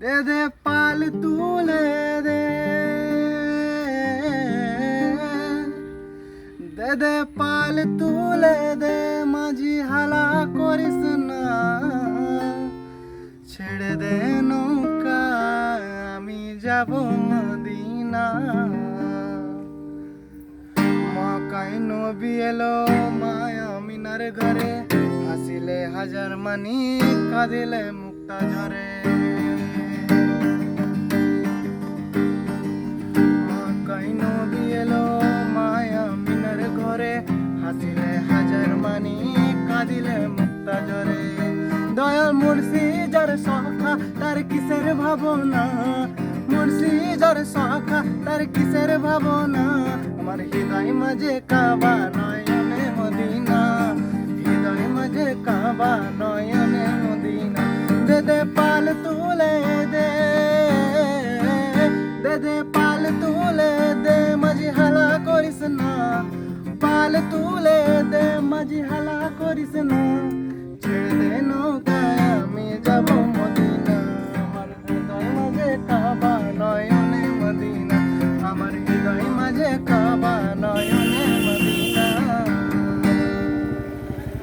দে দে পাল তুলে দে। দে দে পাল তুলে দে, মাঝি হালা করিস না। ছেড়ে দে নৌকা, আমি যাব মদিনা। মকাই নবী এলো মায়া মিনার ঘরে হাসিলে হাজার মানি কাঁদিলে মুক্তা ঝরে হাসিলে হাজার মানি, কাঁদিলে মুক্তা ঝরে দয়াল মুর্শি যার সখা তার কিসের ভাবনা? মুর্শি যার সখা তার কিসের ভাবনা? আমার হৃদয় মাঝে কাবা নয়নে মদিনা। হৃদয় মাঝে কাবা নয়নে মদিনা। দে দে পাল তুলে দে। দে দে পাল তুলে দে। মাঝি হালা করিস না। পাল তুলে দে মাঝি হালা করিস না